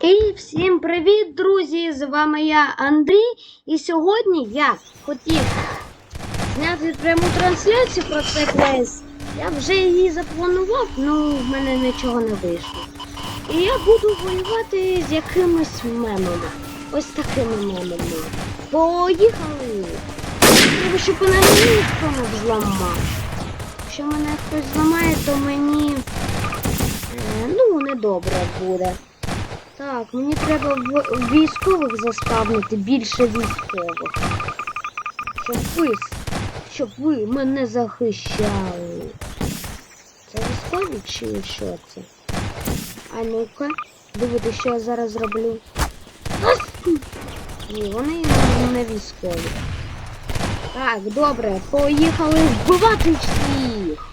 І всім привіт, друзі! З вами я Андрій. І сьогодні я хотів зняти пряму трансляцію про цей плейс. Я вже її запланував, але в мене нічого не вийшло. І я буду воювати з якимись мемами. Ось такими мемами. Поїхали! Треба, щоб мене ніхто не зламав. Якщо мене хтось зламає, то мені е, ну недобре буде. Так, мені треба військових заспавнити більше військових. Щоб ви, щоб ви мене захищали. Це військові чи що це? А ну-ка, дивіться, що я зараз зроблю. Ас! Ні, вони не військові. Так, добре, поїхали вбивати всіх.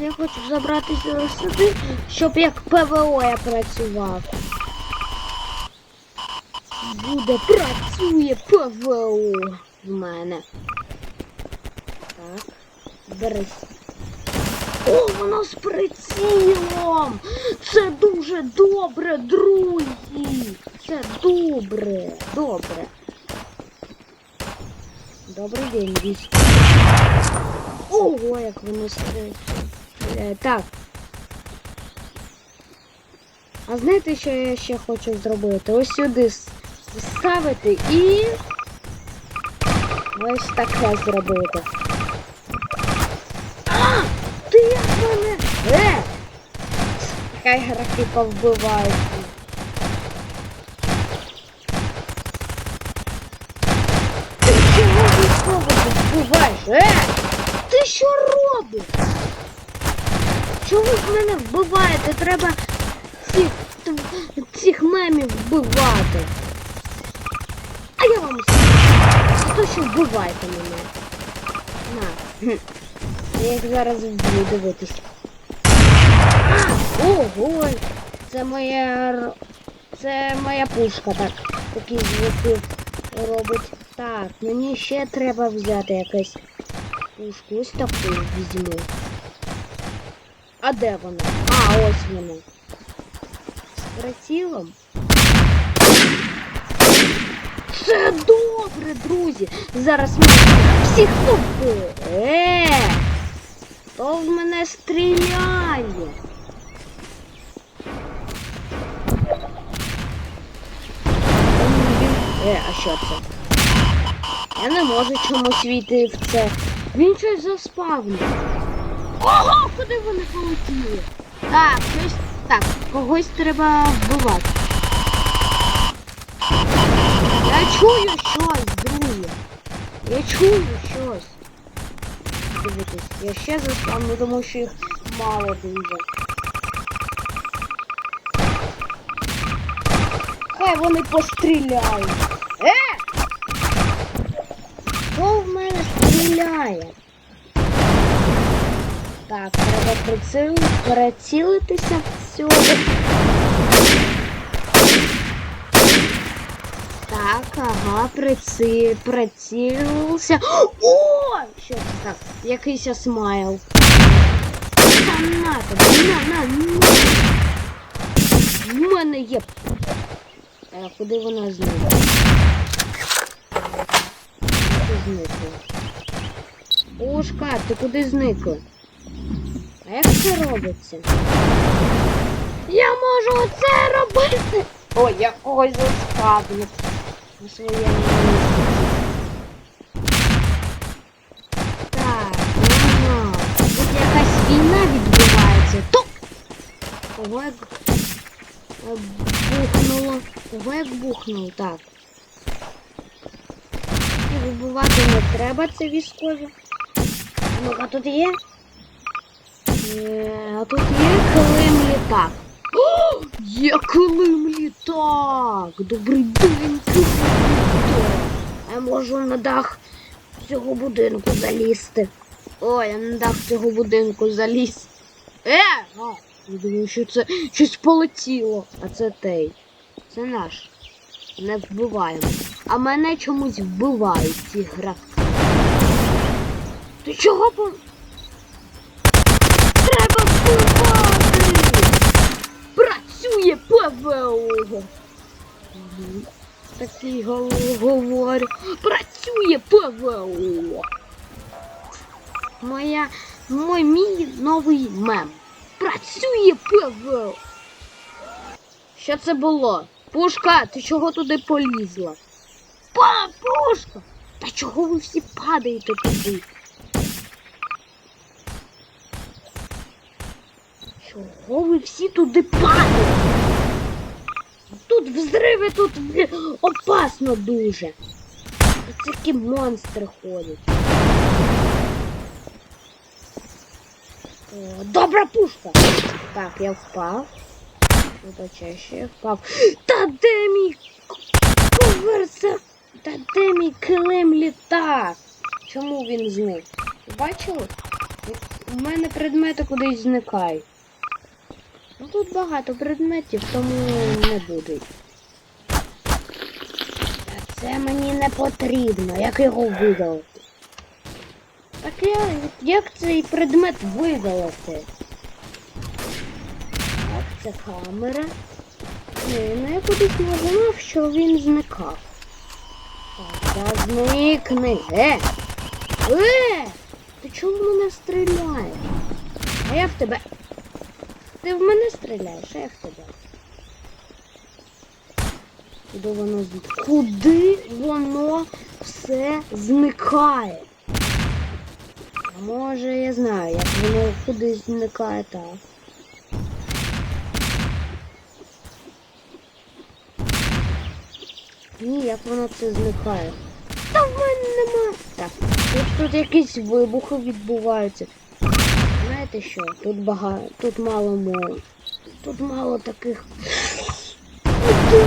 Я хочу забратися сюди, щоб як ПВО я працював. Буде працює ПВО в мене. Так, берись. О, воно з прицілом! Це дуже добре, друзі! Це добре, добре. Добрий день, військо. Ого, як воно стріляє. Е, Так. А знаєте, що я ще хочу зробити? Ось сюди ставити і. Ось таке зробити. А! Ти як мене? Е! Хай графи повбивають. Ти чого військового вбиваєш? Е! Ти що робиш? Чого ви мене вбиваєте? Треба цих, цих мемів вбивати. А я вам скажу, то що вбиваєте мене. На. Я їх зараз вб'ю, дивитись. А, ого! Це моя це моя пушка так. Такі звуки робить. Так, мені ще треба взяти якусь пушку. Ось таку візьму. А де вона? А, ось вона. З прицілом. Все добре, друзі. Зараз ми всіх побили. Е! Хто в мене стріляє? Е, а що це? Я не можу чомусь війти в це. Він щось заспавнив. Ого, куди вони полетіли? Так, щось. Так, когось треба вбивати. Я чую щось, друзі. Я чую щось. Дивитесь, я ще заспавню, тому що їх мало дуже. Хай вони постріляють. Е! Хто в мене стріляє? Так, треба приціл... прицілитися в. Так, ага, приці... прицілився. О! Що це так? Якийсь смайл. Та на на, на, на. В мене є. А куди вона зникла? Зникла. Ушка, ти куди зникла? А як це робиться? Я можу оце робити! Ой, я когось заскавлю на своєму місці. Так, ага. Тут якась війна відбувається. Тук! Ого, як бухнуло. Ого, як бухнуло, так. І вибивати не треба, це військові. Ну, а тут є? Е, А тут є килим літак. О, є килим літак! Добрий день, килим літак! Я можу на дах цього будинку залізти. О, я на дах цього будинку заліз. Е! А, я думаю, що це щось полетіло. А це той. Це наш. Не вбиваємо. А мене чомусь вбивають ці гравці. Ти чого по... Треба вбивати! Працює ПВО. Мгм. Такий говорю. Працює ПВО. Моя, мой мій новий мем. Працює ПВО. Що це було? Пушка, ти чого туди полізла? Па, пушка! Та чого ви всі падаєте туди? Чого ви всі туди падаєте? Тут взриви, тут опасно дуже. Тут такі монстри ходять. О, добра пушка! Так, я впав. Вибачай, ще я впав. Та де мій коверса? Та де мій килим літак? Чому він зник? Бачили? У мене предмети кудись зникають. Ну тут багато предметів, тому не буду. Та це мені не потрібно, як його видалити. Так я, як цей предмет видалити? Так, це камера. Ні, ну я кудись нажимав, що він зникав. Так, та зникни. Е! Е! Ти чого в мене стріляєш? А я в тебе. Ти в мене стріляєш, а я в тебе. Куди воно з- Куди воно все зникає? А може я знаю, як воно кудись зникає так. Ні, як воно це зникає. Та в мене нема. Так, тут, тут якісь вибухи відбуваються. Знаєте що? Тут багато, тут мало мови. Тут мало таких. Воно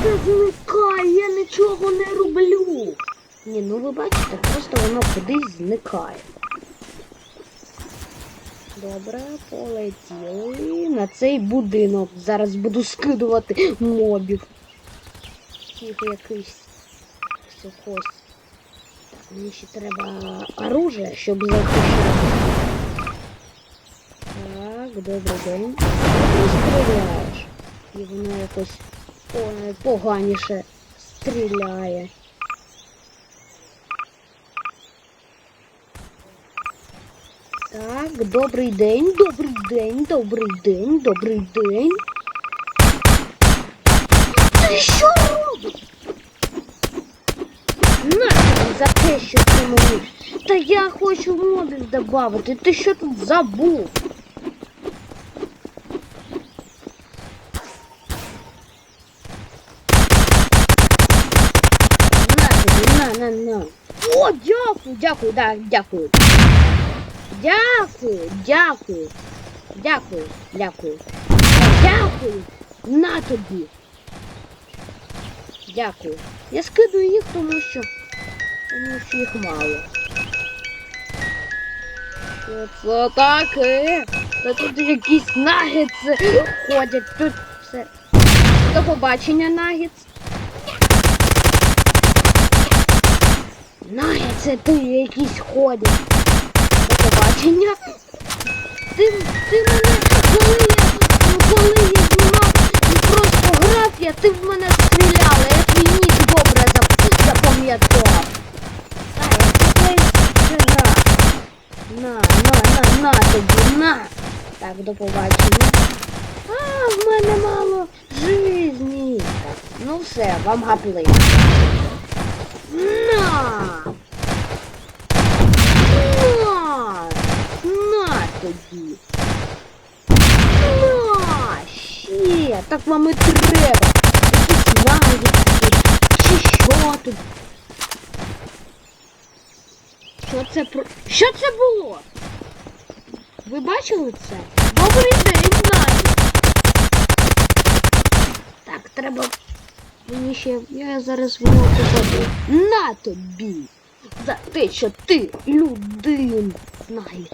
все зникає? Я нічого не роблю. Ні, ну ви бачите, просто воно кудись зникає. Добре, полетіли на цей будинок. Зараз буду скидувати мобів. Їх якийсь ось. Так, мені ще треба оружие, щоб захищати. Добрий день. Ти стріляєш. І воно якось о, поганіше стріляє. Так, добрий день, добрий день, добрий день, добрий день. Ти що робиш? На за те, що ти мені. Та я хочу мобів додати. Ти що тут забув? На тобі, на, на, на. О, дякую, дякую, да, дякую. Дякую, дякую. Дякую, дякую. Дякую. На тобі. Дякую. Я скидую їх, тому що. Тому що їх мало. Це таке? Та тут якісь нагетси ходять. Тут все. До побачення, нагетс. Нагетси тут якісь ходять. До побачення. Ти, ти мене, коли я, ну, коли я знімав просто грав, я, ти в мене стріляла, я твій нік добре зап- запам'ятав. А, я це це грав. На, на, на, на тобі, на. Так, до побачення. А, в мене мало жизні. Ну все, вам гапли. На! На! На тобі! На! Ще! Так вам і треба! Якісь навіть чи що тут? Що це про... Що це було? Ви бачили це? Добрий день, навіть! Так, треба... Мені ще... Я зараз в нього. На тобі! За те, що ти людина. Най.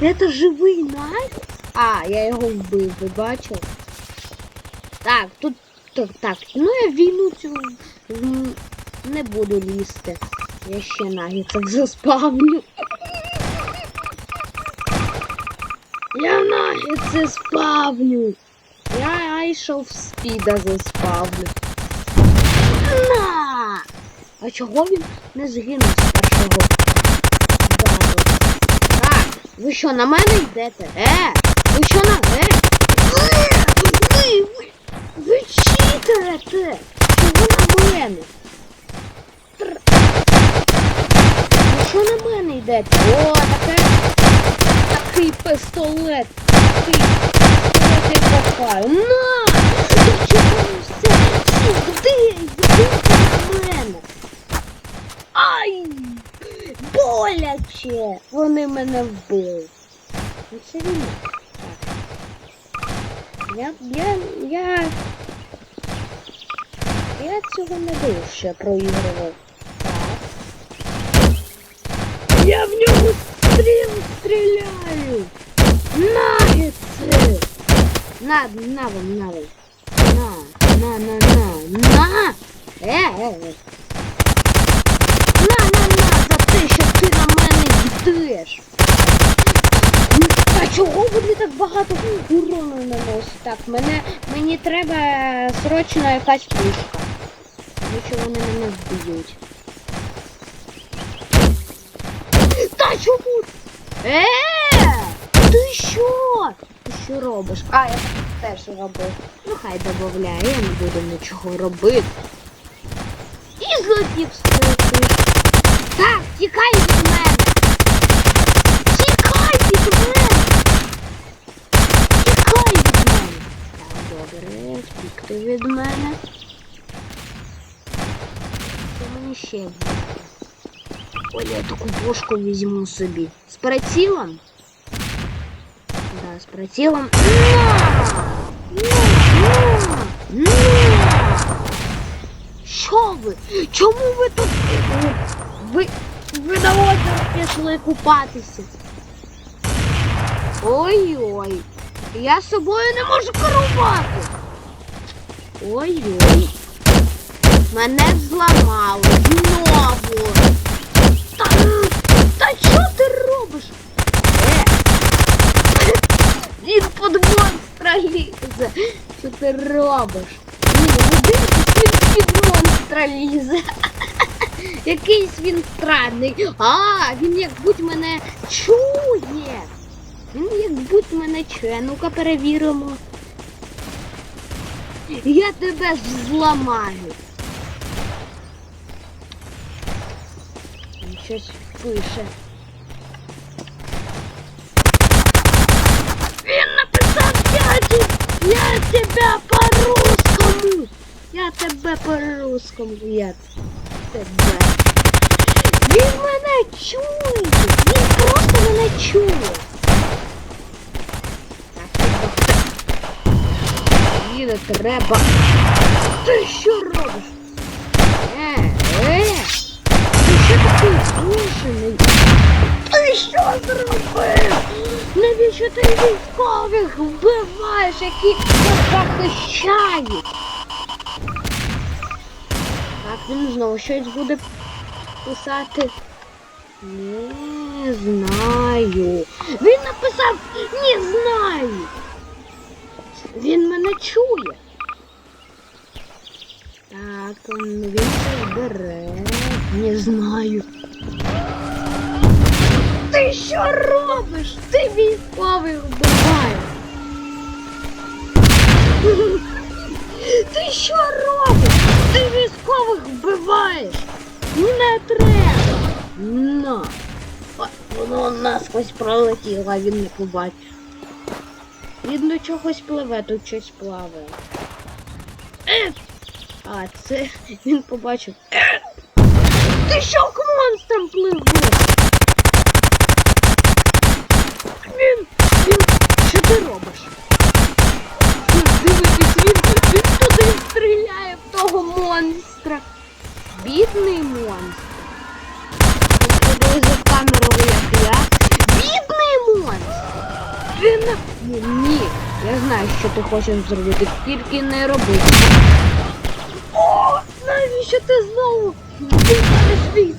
Это живий най? А, я його вбив, ви бачили? Так, тут так, так. Ну я війну цю не буду лізти. Я ще нагіців заспавню. Я нагіці спавню. Я айшов спіда заспавлю. На! А чого він не згинув з першого удару? Так, ви що, на мене йдете? Е! Ви що на е? Е! Ви, ви, ви читерите! Чого на мене? Тр- Ви що на мене йдете? О, таке, такий пістолет. Пістолет я кохаю. На! Ви все? Сюди! На мене! Ай! Боляче! Вони мене вбили. Ну це війна. Я, я, я... Я цього не був ще проігрував. Я в нього стріл стріляю! Нагетси! На, на вам, на вам. На, на, на, на, на! Е, е, е. На, на, на, за те, що ти на мене йдеш. Ну, Та чого вони так багато урону наносять? Так, мене, мені треба срочно якась пушка. Що вони мене вб'ють. Та чому? Е! Ти що? Ти що робиш? А, я теж робив. Ну хай додавляє, я не буду нічого робити. І злетів стрити. Так, тікай від мене. Тікай від мене. Тікай від мене. Так, добре, втікти від мене. Що мені ще? Ой, я таку пушку візьму собі. З прицілом? На! На! Що ви? Чому ви тут? Ви, ви на озеро купатися. Ой-ой. Я з собою не можу керувати. Ой-ой. Мене зламали знову. Та, та що ти робиш? Він під монстра лізе. Що ти робиш? Ні, ну дивись, він під монстра лізе. Якийсь він странний. А, він як будь мене чує. Він як будь мене чує. Ну-ка перевіримо. Я тебе зламаю. Щось пише. Він написав дяді, я тебе по-русскому. Я тебе по-русскому, я тебе. Він мене чує. Він просто мене чує. Не треба. Ти що робиш? Е, е, ти що такий змушений? Ти що зробив? Навіщо ти військових вбиваєш, які захищають? Так, він знову щось буде писати. Не знаю. Він написав не знаю. Він мене чує. Так, він це бере. Не знаю. Ти що робиш? Ти військових вбиваєш. Ти що робиш? Ти військових вбиваєш. Не треба. На. Воно насквозь пролетіло, а він не побачив. Він до чогось пливе, тут щось плаває. Е! А, це він побачив. Е! Ти що к монстрам пливеш? Він, він, що ти робиш? Він, Дивитись, він, він туди стріляє в того монстра. Бідний монстр. Він приблизив камеру, як я. Бідний монстр. Він... Ні, ні, я знаю, що ти хочеш зробити, тільки не роби. О, навіщо ти знову вбиваєш свій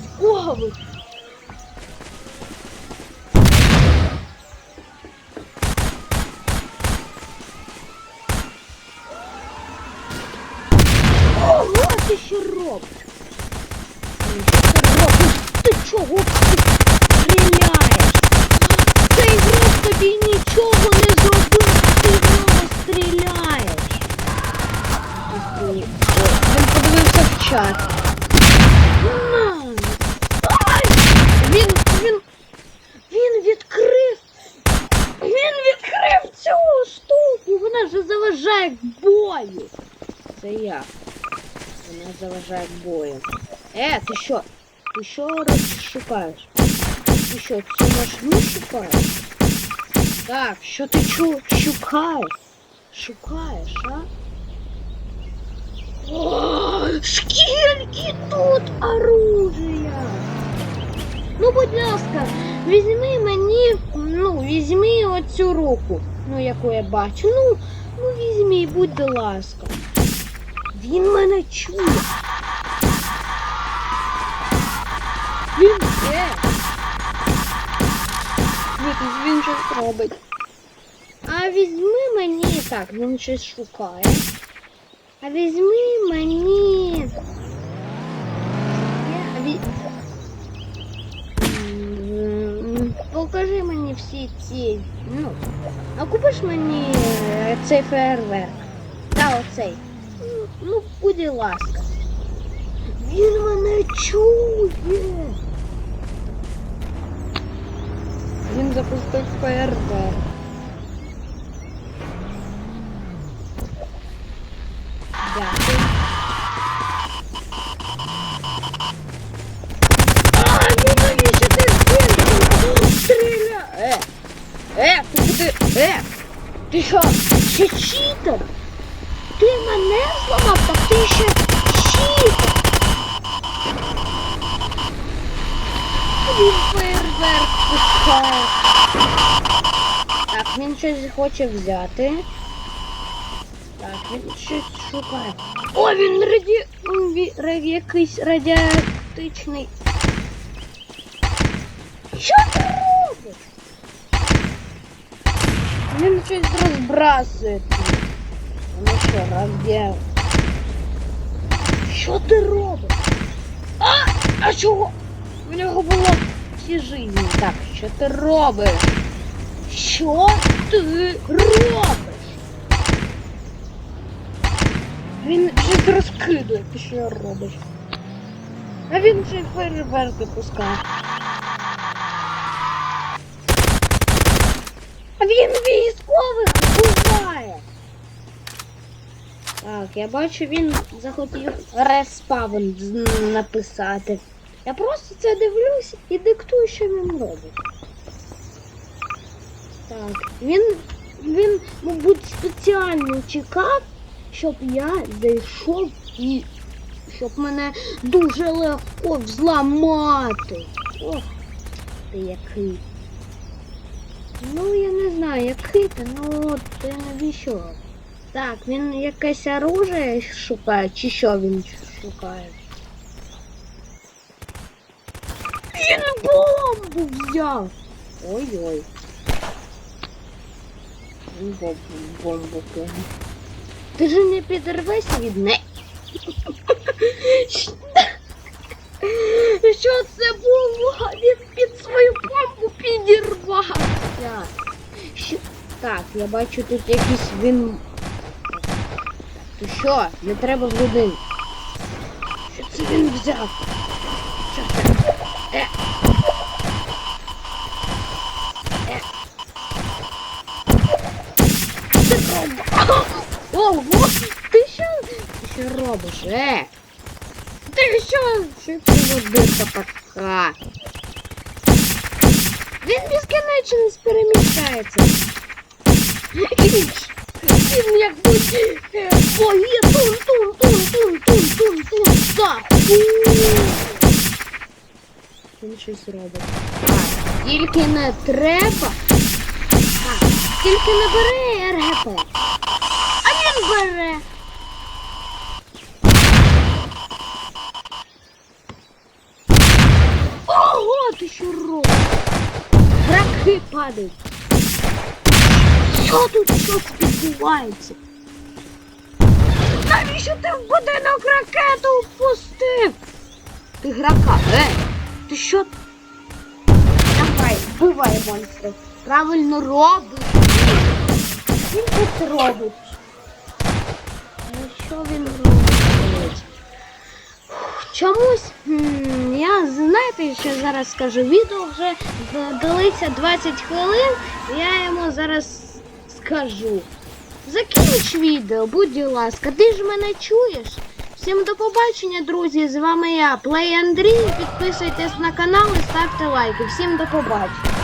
ще робиш? Ну, Що ти робиш? Ти чого ти стріляєш? Цей гроб тобі нічого не зробив, ти в нього стріляєш. Ой, Він подивився в чат. На! Ай! Він, він, він відкрив. Він відкрив цю штуку. Заважає бою. Це я. Вона заважає бою. Е, ти що? Ти що роз- шукаєш? Ти що, цю машину шукаєш? Так, що ти чу шукаєш? Шукаєш, а? О, скільки тут оружия! Ну, будь ласка, візьми мені, ну, візьми оцю руку, ну, яку я бачу. Ну, ну візьми, будь ласка. Він мене чує. Він де? Він щось робить. А візьми мені так, він щось шукає. А візьми мені. Покажи мені всі ці. Ну. А купиш мені е, цей фейерверк. Та оцей. Ну, Ну, будь ласка. Він мене чує. Він запустив фейерверк. Дякую. А, ну навіщо ти збільшила? Стріля! Е! Е, ти куди? Е! Ти що, ще читер? Ти мене зламав, так ти ще читер! Він фейерверк пускає. Так, він щось хоче взяти. Так, він щось шукає. О, він раді... м, ві- якийсь радіатичний. Що ти робиш? Щось розбрасує. тут. Ну що, раді... Що ти робиш? А! А чого? В нього було всі жизні. Так, що ти робиш? Що ти робиш? Він щось розкидує, ти що робиш? А він вже фейерверки пускає. Військових вбиває. Так, я бачу, він захотів респаун з- написати. Я просто це дивлюсь і диктую, що він робить. Так, він, він, мабуть, спеціально чекав, щоб я зайшов і щоб мене дуже легко взламати. Ох, ти який. Ну, я не знаю, який ти, ну ти навіщо? Так, він якесь оружие шукає, чи що він шукає? Він бомбу взяв! Ой-ой. Він бомбу, бомбу кинув. Ти ж не підірвешся від неї. Що це було? Він під свою бомбу підірвався. Що? Так, я бачу тут якийсь він. То що? Не треба в людину. Що це він взяв? Що це? Е. Е. Ого, ти що? Ти що робиш? Е? Що? Що дирка така? Він безкінечно переміщається. Він як будь е, боє тун тун тун тун тун тун тун так. Він щось робить. Тільки не треба. Тільки не бери РГП. А він бере. Ого, ти що робиш? Раки падають. Що тут щось відбувається? Навіщо ти в будинок ракету впустив? Ти грака, е? Ти що? Давай, вбивай монстрів. Правильно робиш. Він тут робить. Ну що він робить? Чомусь, я знаєте, що зараз скажу, відео вже длиться 20 хвилин, я йому зараз скажу. Закінч відео, будь ласка, ти ж мене чуєш? Всім до побачення, друзі! З вами я, Плей Андрій. Підписуйтесь на канал і ставте лайки. Всім до побачення.